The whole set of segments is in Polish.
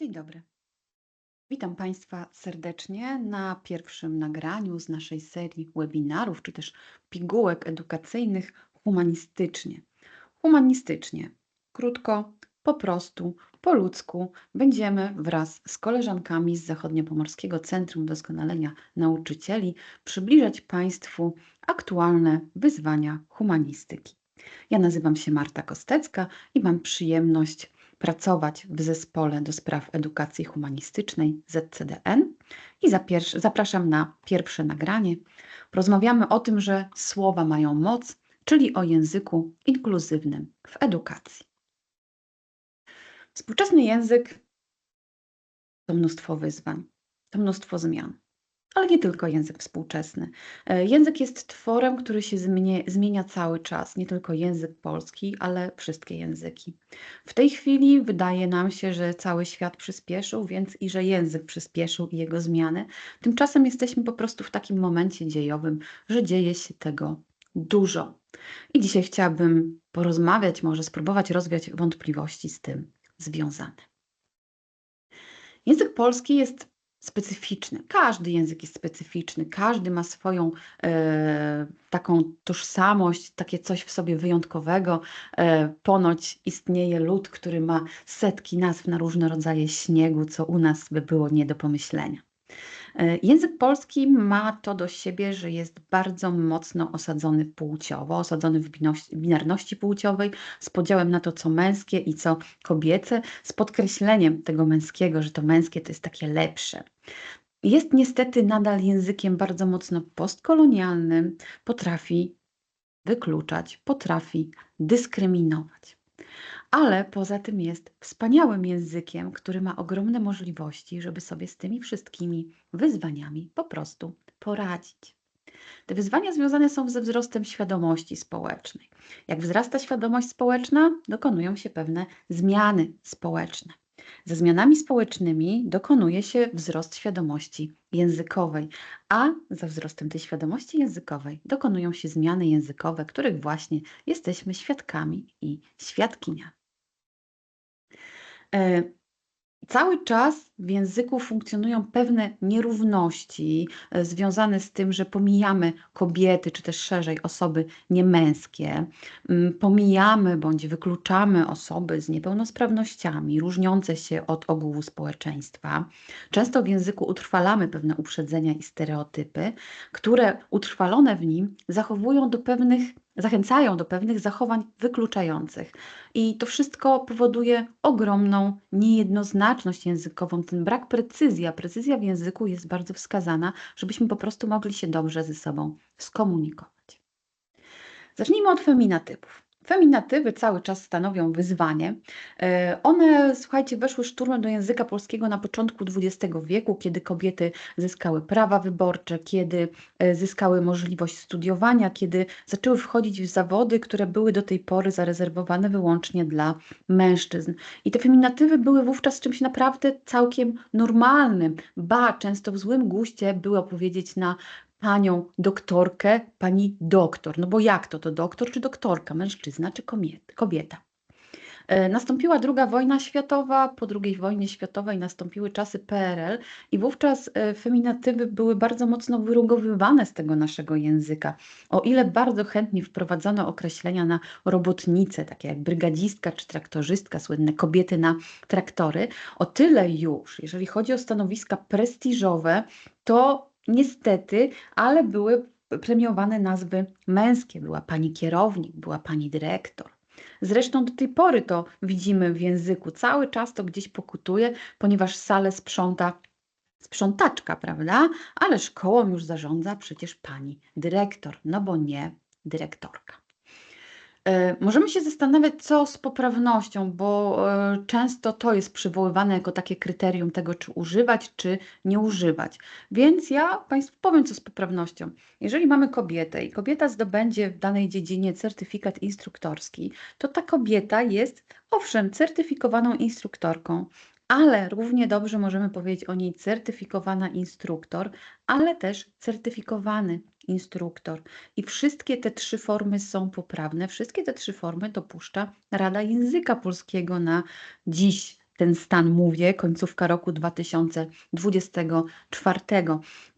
Dzień dobry. Witam Państwa serdecznie na pierwszym nagraniu z naszej serii webinarów, czy też pigułek edukacyjnych humanistycznie. Humanistycznie, krótko, po prostu, po ludzku, będziemy wraz z koleżankami z Zachodniopomorskiego Centrum Doskonalenia Nauczycieli przybliżać Państwu aktualne wyzwania humanistyki. Ja nazywam się Marta Kostecka i mam przyjemność pracować w zespole do spraw edukacji humanistycznej ZCDN i zapraszam na pierwsze nagranie. Porozmawiamy o tym, że słowa mają moc, czyli o języku inkluzywnym w edukacji. Współczesny język to mnóstwo wyzwań, to mnóstwo zmian. Ale nie tylko język współczesny. E, Język jest tworem, który się zmienia, zmienia cały czas. Nie tylko język polski, ale wszystkie języki. W tej chwili wydaje nam się, że cały świat przyspieszył, więc i że język przyspieszył i jego zmiany. Tymczasem jesteśmy po prostu w takim momencie dziejowym, że dzieje się tego dużo. I dzisiaj chciałabym porozmawiać, może spróbować rozwiać wątpliwości z tym związane. Język polski jest specyficzny. Każdy język jest specyficzny, każdy ma swoją e, taką tożsamość, takie coś w sobie wyjątkowego. E, ponoć istnieje lud, który ma setki nazw na różne rodzaje śniegu, co u nas by było nie do pomyślenia. E, Język polski ma to do siebie, że jest bardzo mocno osadzony płciowo, osadzony w binarności płciowej, z podziałem na to, co męskie i co kobiece, z podkreśleniem tego męskiego, że to męskie to jest takie lepsze. Jest niestety nadal językiem bardzo mocno postkolonialnym, potrafi wykluczać, potrafi dyskryminować. Ale poza tym jest wspaniałym językiem, który ma ogromne możliwości, żeby sobie z tymi wszystkimi wyzwaniami po prostu poradzić. Te wyzwania związane są ze wzrostem świadomości społecznej. Jak wzrasta świadomość społeczna, dokonują się pewne zmiany społeczne. Ze zmianami społecznymi dokonuje się wzrost świadomości językowej, a za wzrostem tej świadomości językowej dokonują się zmiany językowe, których właśnie jesteśmy świadkami i świadkiniami. E, Cały czas w języku funkcjonują pewne nierówności e, związane z tym, że pomijamy kobiety, czy też szerzej osoby niemęskie, mm, pomijamy bądź wykluczamy osoby z niepełnosprawnościami, różniące się od ogółu społeczeństwa. Często w języku utrwalamy pewne uprzedzenia i stereotypy, które utrwalone w nim zachowują do pewnych zachęcają do pewnych zachowań wykluczających. I to wszystko powoduje ogromną niejednoznaczność językową, ten brak precyzji, a precyzja w języku jest bardzo wskazana, żebyśmy po prostu mogli się dobrze ze sobą skomunikować. Zacznijmy od feminatywów. Feminatywy cały czas stanowią wyzwanie. E, One, słuchajcie, weszły szturmem do języka polskiego na początku XX wieku, kiedy kobiety zyskały prawa wyborcze, kiedy e, zyskały możliwość studiowania, kiedy zaczęły wchodzić w zawody, które były do tej pory zarezerwowane wyłącznie dla mężczyzn. I te feminatywy były wówczas czymś naprawdę całkiem normalnym. Ba, często w złym guście były opowiedzieć na panią doktorkę, pani doktor. No bo jak to, to doktor czy doktorka, mężczyzna czy kobieta? E, Nastąpiła druga wojna światowa, po II wojnie światowej nastąpiły czasy PRL i wówczas e, feminatywy były bardzo mocno wyrugowywane z tego naszego języka. O ile bardzo chętnie wprowadzano określenia na robotnice, takie jak brygadzistka czy traktorzystka, słynne kobiety na traktory, o tyle już, jeżeli chodzi o stanowiska prestiżowe, to niestety, ale były premiowane nazwy męskie. Była pani kierownik, była pani dyrektor. Zresztą do tej pory to widzimy w języku. Cały czas to gdzieś pokutuje, ponieważ salę sprząta sprzątaczka, prawda? Ale szkołą już zarządza przecież pani dyrektor, no bo nie dyrektorka. E, Możemy się zastanawiać, co z poprawnością, bo e, często to jest przywoływane jako takie kryterium tego, czy używać, czy nie używać. Więc ja Państwu powiem, co z poprawnością. Jeżeli mamy kobietę i kobieta zdobędzie w danej dziedzinie certyfikat instruktorski, to ta kobieta jest, owszem, certyfikowaną instruktorką, ale równie dobrze możemy powiedzieć o niej certyfikowana instruktor, ale też certyfikowany instruktor. I wszystkie te trzy formy są poprawne. Wszystkie te trzy formy dopuszcza Rada Języka Polskiego na dziś, ten stan mówię, końcówka roku 2024.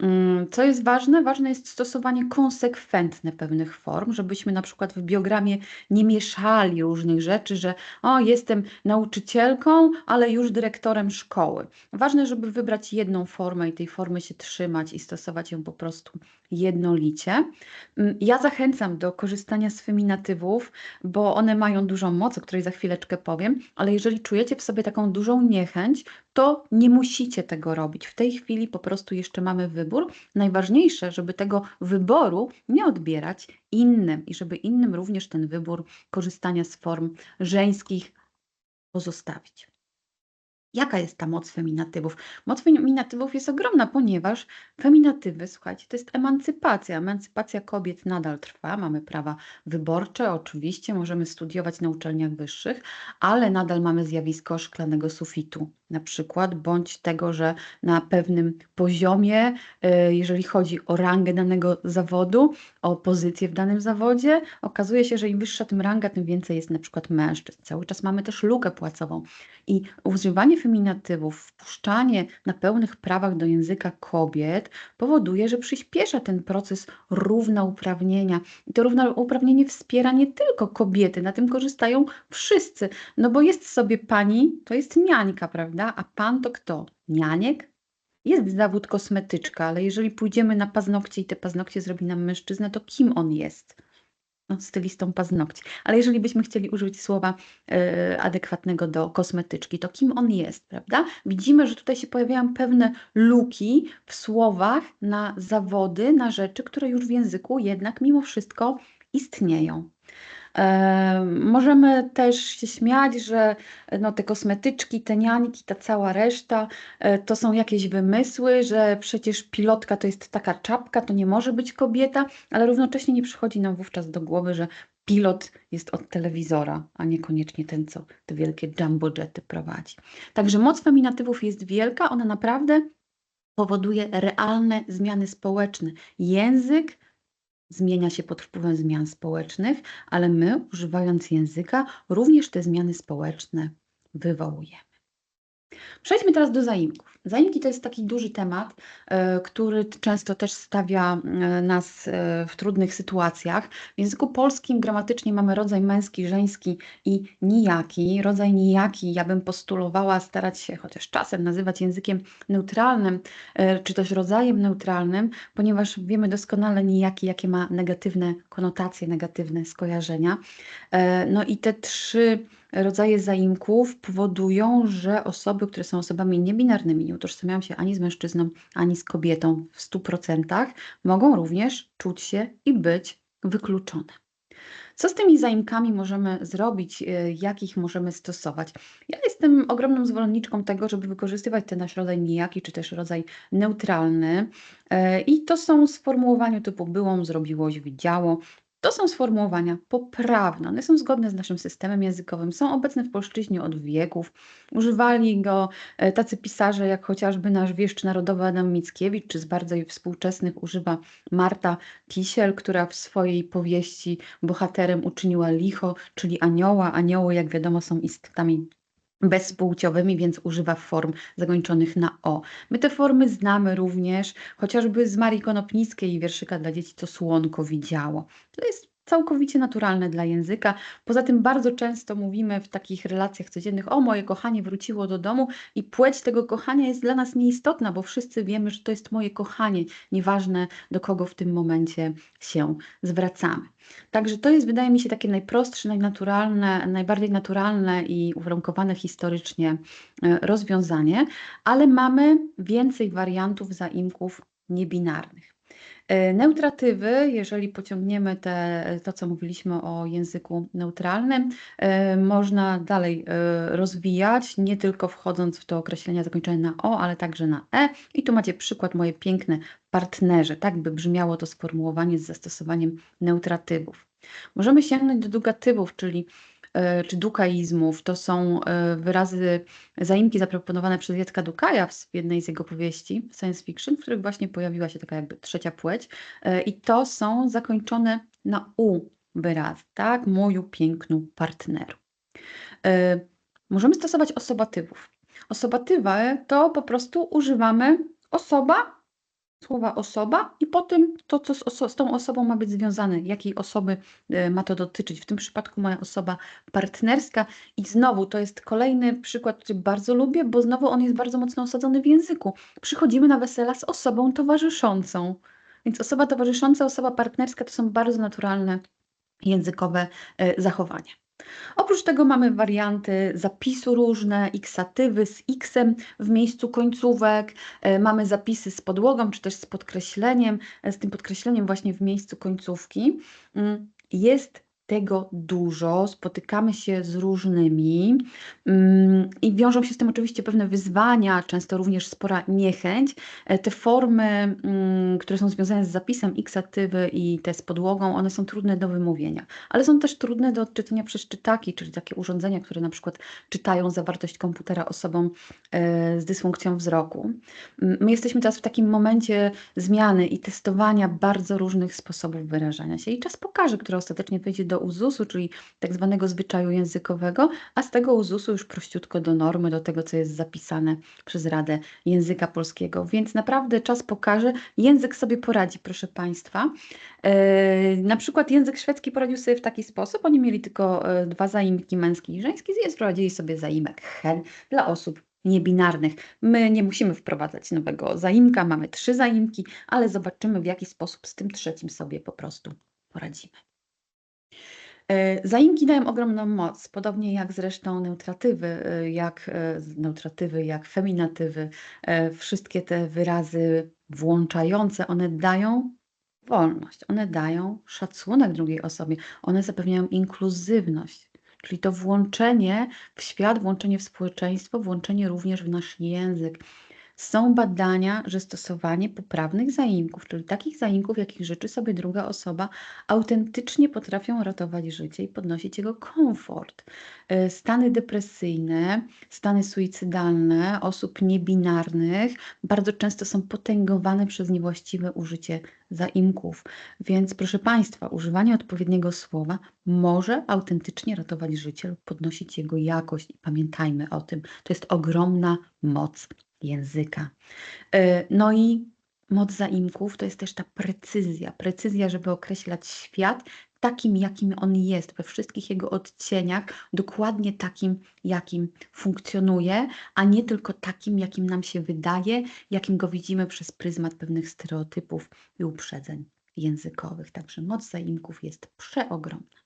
Mm, co jest ważne? Ważne jest stosowanie konsekwentne pewnych form, żebyśmy na przykład w biogramie nie mieszali różnych rzeczy, że o, jestem nauczycielką, ale już dyrektorem szkoły. Ważne, żeby wybrać jedną formę i tej formy się trzymać i stosować ją po prostu jednolicie. Mm, ja zachęcam do korzystania z feminatywów, bo one mają dużą moc, o której za chwileczkę powiem, ale jeżeli czujecie w sobie taką dużą niechęć, to nie musicie tego robić. W tej chwili po prostu jeszcze mamy wybór. Najważniejsze, żeby tego wyboru nie odbierać innym i żeby innym również ten wybór korzystania z form żeńskich pozostawić. Jaka jest ta moc feminatywów? Moc feminatywów jest ogromna, ponieważ feminatywy, słuchajcie, to jest emancypacja. Emancypacja kobiet nadal trwa. Mamy prawa wyborcze, oczywiście, możemy studiować na uczelniach wyższych, ale nadal mamy zjawisko szklanego sufitu na przykład, bądź tego, że na pewnym poziomie, y, jeżeli chodzi o rangę danego zawodu, o pozycję w danym zawodzie, okazuje się, że im wyższa tym ranga, tym więcej jest na przykład mężczyzn. Cały czas mamy też lukę płacową i używanie feminatywów, wpuszczanie na pełnych prawach do języka kobiet powoduje, że przyspiesza ten proces równouprawnienia. I to równouprawnienie wspiera nie tylko kobiety, na tym korzystają wszyscy, no bo jest sobie pani, to jest niańka, prawda? A pan to kto? Nianiek? Jest zawód kosmetyczka, ale jeżeli pójdziemy na paznokcie i te paznokcie zrobi nam mężczyzna, to kim on jest? No, stylistą paznokci. Ale jeżeli byśmy chcieli użyć słowa y, adekwatnego do kosmetyczki, to kim on jest, prawda? Widzimy, że tutaj się pojawiają pewne luki w słowach na zawody, na rzeczy, które już w języku jednak mimo wszystko istnieją. Możemy też się śmiać, że no, te kosmetyczki, te niańki, ta cała reszta e, to są jakieś wymysły, że przecież pilotka to jest taka czapka, to nie może być kobieta, ale równocześnie nie przychodzi nam wówczas do głowy, że pilot jest od telewizora, a niekoniecznie ten, co te wielkie jumbo jety prowadzi. Także moc feminatywów jest wielka, ona naprawdę powoduje realne zmiany społeczne. Język zmienia się pod wpływem zmian społecznych, ale my, używając języka, również te zmiany społeczne wywołujemy. Przejdźmy teraz do zaimków. Zaimki to jest taki duży temat, e, który często też stawia e, nas e, w trudnych sytuacjach. W języku polskim gramatycznie mamy rodzaj męski, żeński i nijaki. Rodzaj nijaki ja bym postulowała starać się chociaż czasem nazywać językiem neutralnym, czy też rodzajem neutralnym, ponieważ wiemy doskonale nijaki, jakie ma negatywne konotacje, negatywne skojarzenia. No i te trzy rodzaje zaimków powodują, że osoby, które są osobami niebinarnymi, nie utożsamiają się ani z mężczyzną, ani z kobietą w 100%, mogą również czuć się i być wykluczone. Co z tymi zaimkami możemy zrobić, y, jak ich możemy stosować? Ja jestem ogromną zwolenniczką tego, żeby wykorzystywać ten nasz rodzaj nijaki, czy też rodzaj neutralny. Y, I to są sformułowania typu byłą, zrobiłoś, widziało, to są sformułowania poprawne, one są zgodne z naszym systemem językowym, są obecne w polszczyźnie od wieków. Używali go e, tacy pisarze jak chociażby nasz wieszcz narodowy Adam Mickiewicz, czy z bardziej współczesnych używa Marta Kisiel, która w swojej powieści bohaterem uczyniła licho, czyli anioła. Anioły, jak wiadomo, są istotami bezpłciowymi, więc używa form zakończonych na o. My te formy znamy również, chociażby z Marii Konopnickiej i wierszyka dla dzieci, co słonko widziało. To jest całkowicie naturalne dla języka. Poza tym bardzo często mówimy w takich relacjach codziennych: O, moje kochanie wróciło do domu, i płeć tego kochania jest dla nas nieistotna, bo wszyscy wiemy, że to jest moje kochanie, nieważne do kogo w tym momencie się zwracamy. Także to jest, wydaje mi się, takie najprostsze, najnaturalne, najbardziej naturalne i uwarunkowane historycznie e, rozwiązanie, ale mamy więcej wariantów zaimków niebinarnych. E, neutratywy, jeżeli pociągniemy te, to, co mówiliśmy o języku neutralnym, e, można dalej e, rozwijać, nie tylko wchodząc w to określenia zakończone na o, ale także na e. I tu macie przykład moje piękne partnerze, tak by brzmiało to sformułowanie z zastosowaniem neutratywów. Możemy sięgnąć do dugatywów, czyli czy dukaizmów. To są e, wyrazy, zaimki zaproponowane przez Jacka Dukaja w jednej z jego powieści science fiction, w których właśnie pojawiła się taka jakby trzecia płeć. E, I to są zakończone na u wyrazy, tak? Moju pięknu partneru. Możemy stosować osobatywów. Osobatywy to po prostu używamy osoba, słowa osoba i potem to, co z, z tą osobą ma być związane, jakiej osoby y, ma to dotyczyć. W tym przypadku moja osoba partnerska i znowu to jest kolejny przykład, który bardzo lubię, bo znowu on jest bardzo mocno osadzony w języku. Przychodzimy na wesela z osobą towarzyszącą. Więc osoba towarzysząca, osoba partnerska to są bardzo naturalne językowe y, zachowania. Oprócz tego mamy warianty zapisu różne, xatywy z xem w miejscu końcówek, e, mamy zapisy z podłogą czy też z podkreśleniem, e, z tym podkreśleniem właśnie w miejscu końcówki. Mm, jest tego dużo, spotykamy się z różnymi mm, i wiążą się z tym oczywiście pewne wyzwania, często również spora niechęć. E, te formy, mm, które są związane z zapisem x-atywy i te z podłogą, one są trudne do wymówienia, ale są też trudne do odczytania przez czytaki, czyli takie urządzenia, które na przykład czytają zawartość komputera osobom e, z dysfunkcją wzroku. Mm, my jesteśmy teraz w takim momencie zmiany i testowania bardzo różnych sposobów wyrażania się i czas pokaże, który ostatecznie wejdzie do uzusu, czyli tak zwanego zwyczaju językowego, a z tego uzusu już prościutko do normy, do tego, co jest zapisane przez Radę Języka Polskiego. Więc naprawdę czas pokaże, język sobie poradzi, proszę Państwa. E, na przykład język szwedzki poradził sobie w taki sposób, oni mieli tylko e, dwa zaimki, męski i żeński, więc wprowadzili sobie zaimek hen dla osób niebinarnych. My nie musimy wprowadzać nowego zaimka, mamy trzy zaimki, ale zobaczymy w jaki sposób z tym trzecim sobie po prostu poradzimy. E, zaimki dają ogromną moc, podobnie jak zresztą neutratywy, e, jak e, neutratywy, jak feminatywy. Wszystkie te wyrazy włączające, one dają wolność, one dają szacunek drugiej osobie, one zapewniają inkluzywność, czyli to włączenie w świat, włączenie w społeczeństwo, włączenie również w nasz język. Są badania, że stosowanie poprawnych zaimków, czyli takich zaimków, jakich życzy sobie druga osoba, autentycznie potrafią ratować życie i podnosić jego komfort. E, stany depresyjne, stany suicydalne osób niebinarnych bardzo często są potęgowane przez niewłaściwe użycie zaimków. Więc proszę Państwa, używanie odpowiedniego słowa może autentycznie ratować życie lub podnosić jego jakość i pamiętajmy o tym. To jest ogromna moc języka. E, no i moc zaimków to jest też ta precyzja. Precyzja, żeby określać świat takim, jakim on jest, we wszystkich jego odcieniach, dokładnie takim, jakim funkcjonuje, a nie tylko takim, jakim nam się wydaje, jakim go widzimy przez pryzmat pewnych stereotypów i uprzedzeń językowych. Także moc zaimków jest przeogromna.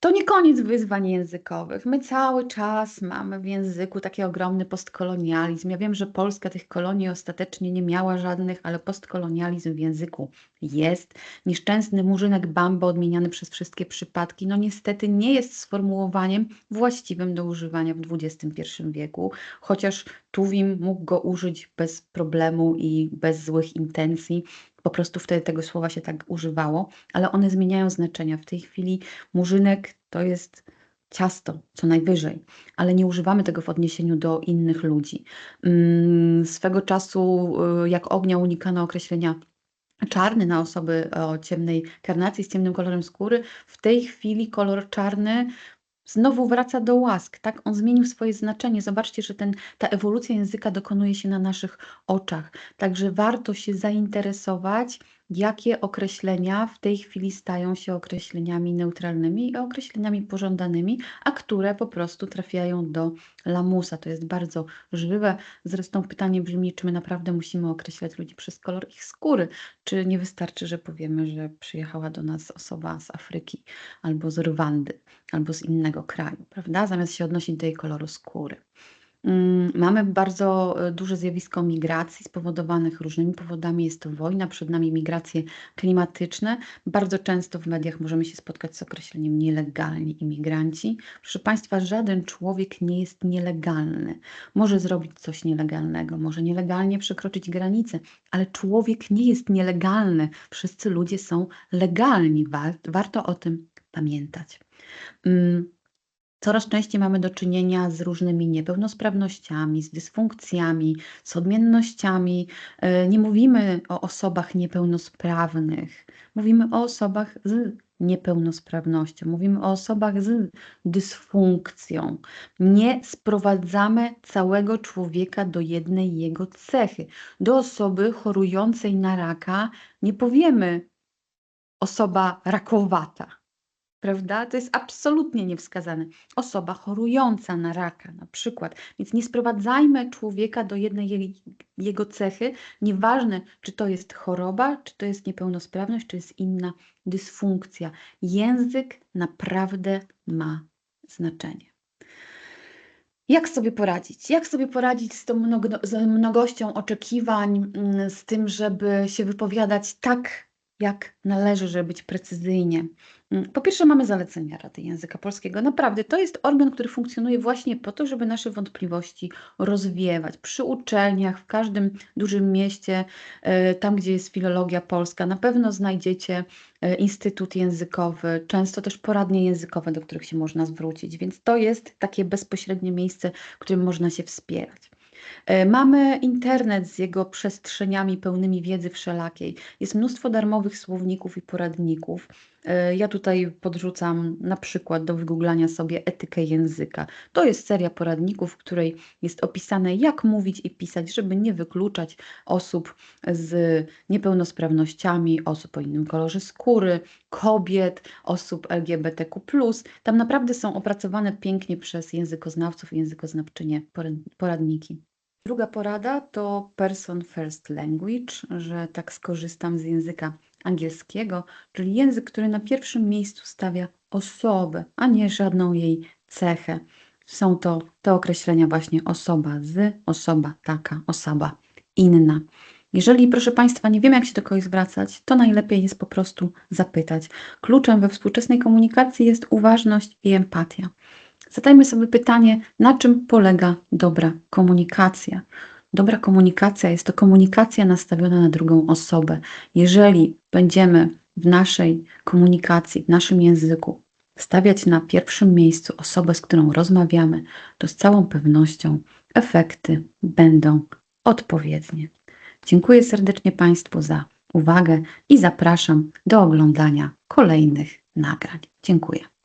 To nie koniec wyzwań językowych. My cały czas mamy w języku taki ogromny postkolonializm. Ja wiem, że Polska tych kolonii ostatecznie nie miała żadnych, ale postkolonializm w języku jest. Nieszczęsny murzynek bamba odmieniany przez wszystkie przypadki, no niestety nie jest sformułowaniem właściwym do używania w XXI wieku, chociaż Tuwim mógł go użyć bez problemu i bez złych intencji po prostu wtedy tego słowa się tak używało, ale one zmieniają znaczenia. W tej chwili murzynek to jest ciasto, co najwyżej, ale nie używamy tego w odniesieniu do innych ludzi. Mm, swego czasu, y, jak ognia, unikano określenia czarny na osoby o ciemnej karnacji, z ciemnym kolorem skóry. W tej chwili kolor czarny znowu wraca do łask, tak? On zmienił swoje znaczenie. Zobaczcie, że ten, ta ewolucja języka dokonuje się na naszych oczach. Także warto się zainteresować jakie określenia w tej chwili stają się określeniami neutralnymi i określeniami pożądanymi, a które po prostu trafiają do lamusa. To jest bardzo żywe. Zresztą pytanie brzmi, czy my naprawdę musimy określać ludzi przez kolor ich skóry, czy nie wystarczy, że powiemy, że przyjechała do nas osoba z Afryki albo z Rwandy, albo z innego kraju, prawda? Zamiast się odnosić do jej koloru skóry. Mm, mamy bardzo e, duże zjawisko migracji spowodowanych różnymi powodami. Jest to wojna, przed nami migracje klimatyczne. Bardzo często w mediach możemy się spotkać z określeniem nielegalni imigranci. Proszę Państwa, żaden człowiek nie jest nielegalny. Może zrobić coś nielegalnego, może nielegalnie przekroczyć granicę, ale człowiek nie jest nielegalny. Wszyscy ludzie są legalni. Warto o tym pamiętać. Coraz częściej mamy do czynienia z różnymi niepełnosprawnościami, z dysfunkcjami, z odmiennościami. E, nie mówimy o osobach niepełnosprawnych, mówimy o osobach z niepełnosprawnością, mówimy o osobach z dysfunkcją. Nie sprowadzamy całego człowieka do jednej jego cechy. Do osoby chorującej na raka nie powiemy osoba rakowata. Prawda? To jest absolutnie niewskazane. Osoba chorująca na raka na przykład. Więc nie sprowadzajmy człowieka do jednej jego cechy, nieważne czy to jest choroba, czy to jest niepełnosprawność, czy jest inna dysfunkcja. Język naprawdę ma znaczenie. Jak sobie poradzić? Jak sobie poradzić z tą mnogo, z mnogością oczekiwań, mm, z tym, żeby się wypowiadać tak, jak należy, żeby być precyzyjnie? Mm, Po pierwsze, mamy zalecenia Rady Języka Polskiego. Naprawdę, to jest organ, który funkcjonuje właśnie po to, żeby nasze wątpliwości rozwiewać. Przy uczelniach, w każdym dużym mieście, e, tam gdzie jest filologia polska, na pewno znajdziecie e, instytut językowy, często też poradnie językowe, do których się można zwrócić, więc to jest takie bezpośrednie miejsce, w którym można się wspierać. E, Mamy internet z jego przestrzeniami pełnymi wiedzy wszelakiej. Jest mnóstwo darmowych słowników i poradników. E, Ja tutaj podrzucam na przykład do wygooglania sobie etykę języka. To jest seria poradników, w której jest opisane, jak mówić i pisać, żeby nie wykluczać osób z niepełnosprawnościami, osób o innym kolorze skóry, kobiet, osób LGBTQ. Tam naprawdę są opracowane pięknie przez językoznawców i językoznawczynie porad- poradniki. Druga porada to person first language, że tak skorzystam z języka angielskiego, czyli język, który na pierwszym miejscu stawia osobę, a nie żadną jej cechę. Są to te określenia właśnie osoba z, osoba taka, osoba inna. Jeżeli, proszę Państwa, nie wiem, jak się do kogoś zwracać, to najlepiej jest po prostu zapytać. Kluczem we współczesnej komunikacji jest uważność i empatia. Zadajmy sobie pytanie, na czym polega dobra komunikacja. Dobra komunikacja jest to komunikacja nastawiona na drugą osobę. Jeżeli będziemy w naszej komunikacji, w naszym języku stawiać na pierwszym miejscu osobę, z którą rozmawiamy, to z całą pewnością efekty będą odpowiednie. Dziękuję serdecznie Państwu za uwagę i zapraszam do oglądania kolejnych nagrań. Dziękuję.